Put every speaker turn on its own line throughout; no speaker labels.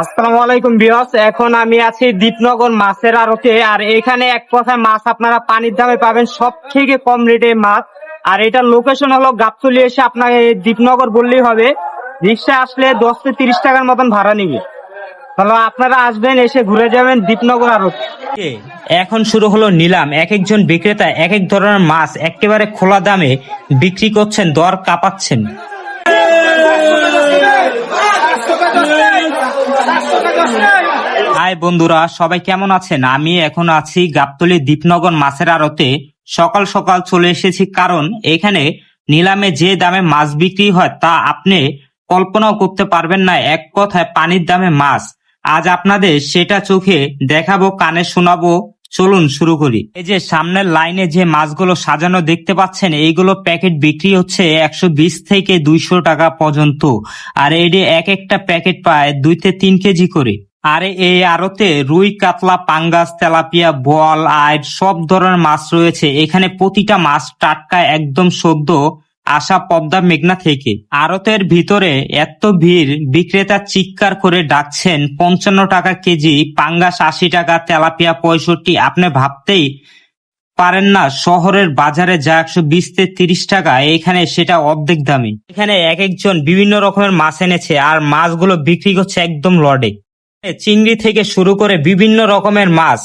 আসসালামু আলাইকুম বিয়স এখন আমি আছি দীপনগর মাছের আড়তে আর এখানে এক কথায় মাছ আপনারা পানির দামে পাবেন সব থেকে কম রেটে মাছ। আর এটার লোকেশন হলো গাবতলি এসে আপনাকে দীপনগর বললেই হবে। রিক্সা আসলে দশ থেকে তিরিশ টাকার মতন ভাড়া নিবে। তাহলে আপনারা আসবেন, এসে ঘুরে যাবেন দীপনগর আড়ত এখন শুরু হলো নিলাম। এক একজন বিক্রেতা, এক এক ধরনের মাছ একেবারে খোলা দামে বিক্রি করছেন, দর কাঁপাচ্ছেন। হাই বন্ধুরা, সবাই কেমন আছেন? আমি এখন আছি গাবতলি দীপনগর মাছের আড়তে। সকাল সকাল চলে এসেছি, কারণ এখানে নিলামে যে দামে মাছ বিক্রি হয় তা আপনি কল্পনাও করতে পারবেন না। এক কথায় পানির দামে মাছ আজ আপনাদের সেটা চোখে দেখাবো, কানে শোনাবো। চলুন শুরু করি। এই যে সামনের লাইনে যে মাছগুলো সাজানো দেখতে পাচ্ছেন, এইগুলো প্যাকেট বিক্রি হচ্ছে একশো বিশ থেকে দুইশো টাকা পর্যন্ত। আর এটি এক একটা প্যাকেট পায় দুই থেকে তিন কেজি করে। আর এই আড়তে রুই, কাতলা, পাঙ্গাস, তেলাপিয়া বল আয় সব ধরনের মাছ রয়েছে। এখানে প্রতিটা মাছ টাটকা একদম সদ্য আসা পদ্মা মেঘনা থেকে। আড়তের ভিতরে এত ভিড়, বিক্রেতা চিৎকার করে ডাকছেন, পঞ্চান্ন টাকা কেজি, পাঙ্গাস আশি টাকা, তেলাপিয়া পঁয়ষট্টি। আপনি ভাবতেই পারেন না, শহরের বাজারে যা একশো বিশ তিরিশ টাকা, এখানে সেটা অর্ধেক দামে। এখানে এক একজন বিভিন্ন রকমের মাছ এনেছে, আর মাছগুলো বিক্রি করছে একদম লডে। চিংড়ি থেকে শুরু করে বিভিন্ন রকমের মাছ।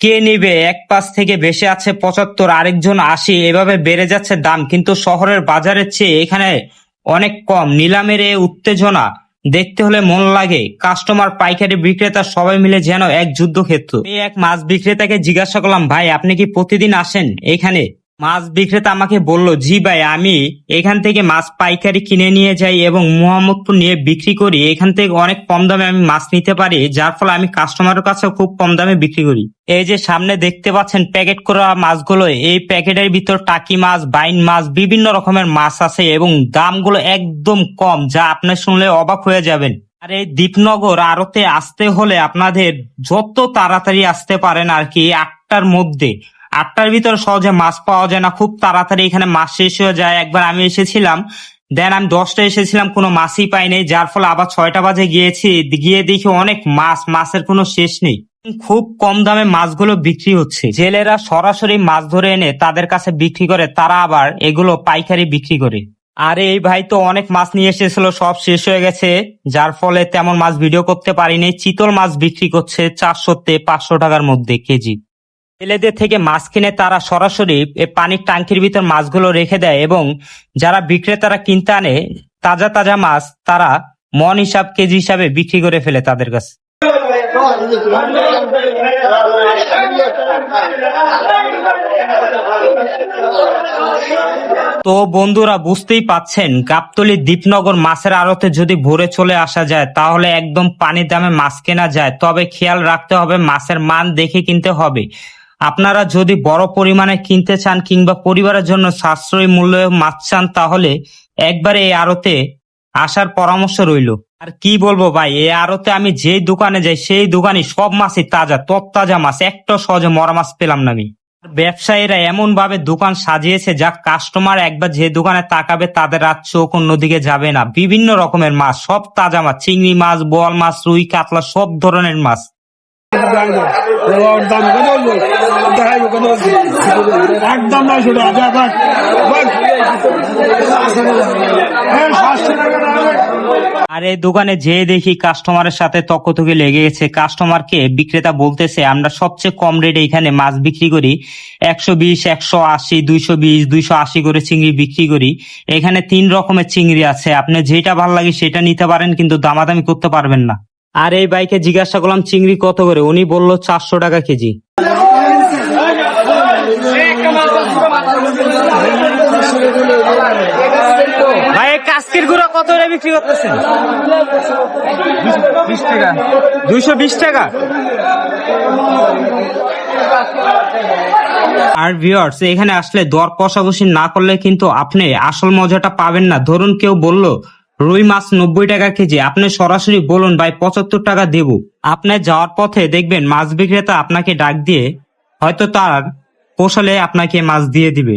কে নিবে? এক পাশ থেকে বেশি আছে পঁচাত্তর, আরেকজন আশি, এভাবে বেড়ে যাচ্ছে দাম। কিন্তু শহরের বাজারের চেয়ে এখানে অনেক কম। নিলামের এ উত্তেজনা দেখতে হলে মন লাগে। কাস্টমার, পাইকারি বিক্রেতা সবাই মিলে যেন এক যুদ্ধক্ষেত্র। এই এক মাছ বিক্রেতাকে জিজ্ঞাসা করলাম, ভাই, আপনি কি প্রতিদিন আসেন এখানে? মাছ বিক্রেতা আমাকে বলল, জি ভাই, আমি এখান থেকে মাছ পাইকারি কিনে নিয়ে যাই এবং মোহাম্মদপুর নিয়ে বিক্রি করি। এখান থেকে অনেক কম দামে আমি মাছ নিতে পারি, যার ফলে আমি কাস্টমারের কাছেও খুব কম দামে বিক্রি করি। এই যে সামনে দেখতে পাচ্ছেন প্যাকেট করা মাছগুলো, এই প্যাকেটের ভিতর টাকি মাছ, বাইন মাছ, বিভিন্ন রকমের মাছ আছে এবং দামগুলো একদম কম, যা আপনি শুনলে অবাক হয়ে যাবেন। আর এই দীপনগর আড়তে আসতে হলে আপনাদের যত তাড়াতাড়ি আসতে পারেন আর কি আটটার মধ্যে। আটটার ভিতরে সহজে মাছ পাওয়া যায় না, খুব তাড়াতাড়ি এখানে মাছ শেষ হয়ে যায়। একবার আমি এসেছিলাম, দেন আমি দশটা এসেছিলাম, কোনো মাছই পাইনি যার ফলে আবার ছয়টা বাজে গিয়েছি। গিয়ে দেখি অনেক মাছ, মাছের কোনো শেষ নেই। খুব কম দামে মাছগুলো বিক্রি হচ্ছে। জেলেরা সরাসরি মাছ ধরে এনে তাদের কাছে বিক্রি করে, তারা আবার এগুলো পাইকারি বিক্রি করে। আরে, এই ভাই তো অনেক মাছ নিয়ে এসেছিল, সব শেষ হয়ে গেছে। যার ফলে তেমন মাছ ভিডিও করতে পারিনি। চিতল মাছ বিক্রি করছে চারশো তে পাঁচশো টাকার মধ্যে কেজি। ছেলেদের থেকে মাছ কিনে তারা সরাসরি পানির ট্যাঙ্কির ভিতর মাছগুলো রেখে দেয় এবং যারা বিক্রেতারা কিনতে আনে, তাজা তাজা মাছ তারা মন হিসাব, কেজি হিসাবে বিক্রি করে ফেলে তাদের কাছে। তো বন্ধুরা, বুঝতেই পাচ্ছেন, গাবতলী দীপনগর মাছের আড়তে যদি ভোরে চলে আসা যায়, তাহলে একদম পানির দামে মাছ কেনা যায়। তবে খেয়াল রাখতে হবে, মাছের মান দেখে কিনতে হবে। আপনারা যদি বড় পরিমাণে কিনতে চান কিংবা পরিবারের জন্য সাশ্রয়ী মূল্যে মাছ চান, তাহলে একবারে এই আড়তে আসার পরামর্শ রইল। আর কি বলব ভাই, এই আড়তে আমি যেই দোকানে যাই, সেই দোকানে সব মাছই তাজা, তত্তাজা মাছ, একটা সহজে মরা মাছ পেলাম না আমি। ব্যবসায়ীরা এমন ভাবে দোকান সাজিয়েছে যা কাস্টমার একবার যে দোকানে তাকাবে, তাদের আর চোখ অন্যদিকে যাবে না। বিভিন্ন রকমের মাছ, সব তাজা মাছ, চিংড়ি মাছ, বোয়াল মাছ, রুই, কাতলা, সব ধরনের মাছ। আর। দোকানে যেয়ে দেখি কাস্টমারের সাথে তকতকি লেগে গেছে। কাস্টমারকে বিক্রেতা বলতেছে, আমরা সবচেয়ে কম রেটে এখানে মাছ বিক্রি করি। একশো বিশ, একশো আশি, দুইশো বিশ, দুইশো আশি করে চিংড়ি বিক্রি করি। এখানে তিন রকমের চিংড়ি আছে। আপনি যেটা ভালো লাগে সেটা নিতে পারেন, কিন্তু দামাদামি করতে পারবেন না। আর এই বাইকে জিজ্ঞাসা করলাম, চিংড়ি কত করে? উনি বলল, চারশো টাকা কেজি। ভাই বিক্রি দুইশো বিশ টাকা। আর ভিউয়ার্স এখানে আসলে দর কষাকষি না করলে কিন্তু আপনি আসল মজাটা পাবেন না। ধরুন কেউ বলল রুই মাছ নব্বই টাকা কেজি। আপনি সরাসরি বলুন ভাই, পঁচাত্তর টাকা দেব। আপনি যাওয়ার পথে দেখবেন মাছ বিক্রেতা আপনাকে ডাক দিয়ে হয়তো তার পোষালে আপনাকে মাছ দিয়ে দিবে।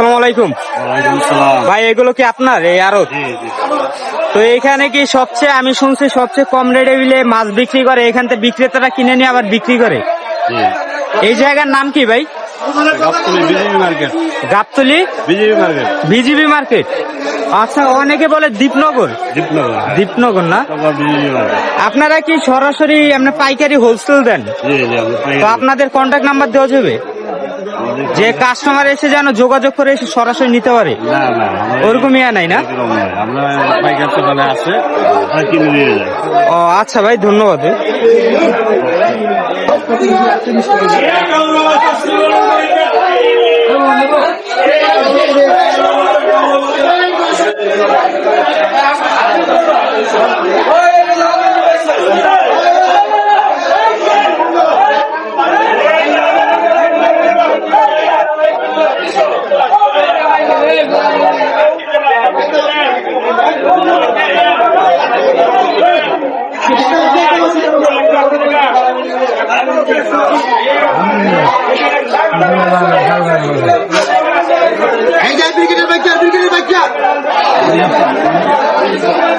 আসসালামু আলাইকুম। ভাই এগুলো কি আপনার? এই আরত তো এখানে কি সবচেয়ে আমি শুনছি সবচেয়ে কম রেটে বিলে মাছ বিক্রি করে এখান থেকে বিক্রেতারা কিনে নিয়ে আবার বিক্রি করে। এই জায়গার নাম কি ভাই? গাবতলি
মার্কেট।
BGB market. আচ্ছা অনেকে বলে দীপনগর।
দীপনগর।
না? আপনারা কি সরাসরি পাইকারি হোলসেল দেন? তো আপনাদের কন্ট্যাক্ট নাম্বার দেওয়া যাবে? যে কাস্টমার এসে যেন যোগাযোগ করে এসে সরাসরি নিতে পারে
না না আমরা
ওরকম ইয়া নাই না? ও আচ্ছা ভাই ধন্যবাদ।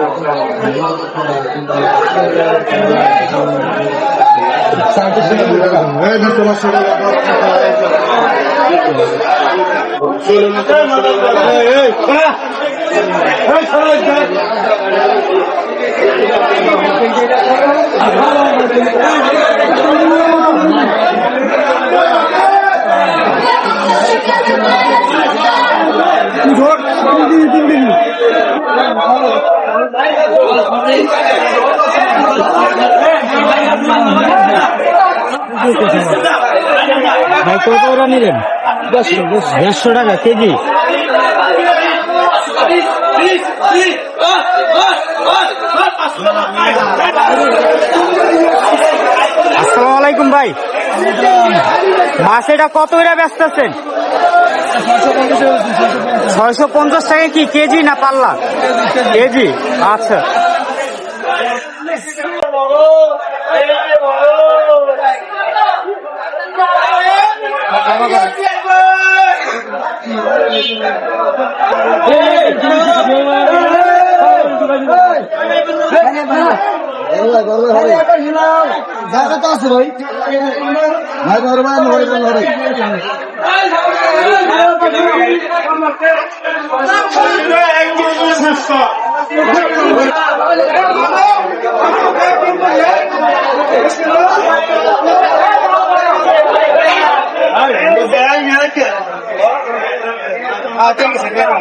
দে
ভাই কত ওরা নিলেন? দেড়শো টাকা কেজি? আসসালামু আলাইকুম ভাই। মাছ এটা কত করে ব্যস্ত আছেন? ছয়শো পঞ্চাশ টাকা কি কেজি না পাল্লা? কেজি। আচ্ছা।
জায়গা তো আছে ভাই ভাই ধরো ভাই ধরে ধরে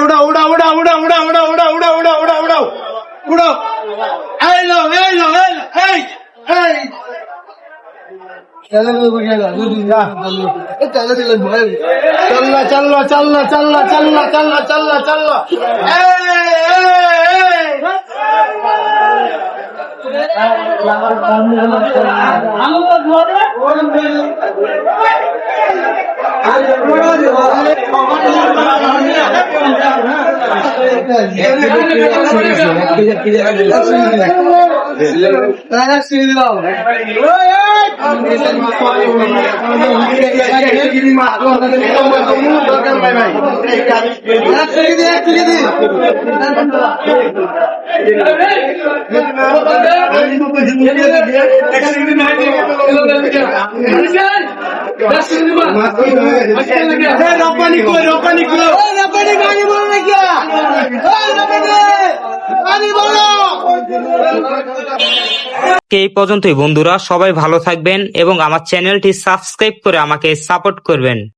উড়াও উড়াও উড়াও উড়াও উড়াও উড়াও উড়াও উড়াও উড়াও উড়াও উড়াও উড়াও এই লো এই লো এই এই এই চল্লা চল্লা চল্লা চল্লা চল্লা চল্লা রপ্তানি রপ্তানি রপ্তানি গাড়ি বলো নাকি রপ্তানি
এই পর্যন্তই বন্ধুরা। সবাই ভালো থাকবেন এবং আমার চ্যানেলটি সাবস্ক্রাইব করে আমাকে সাপোর্ট করবেন।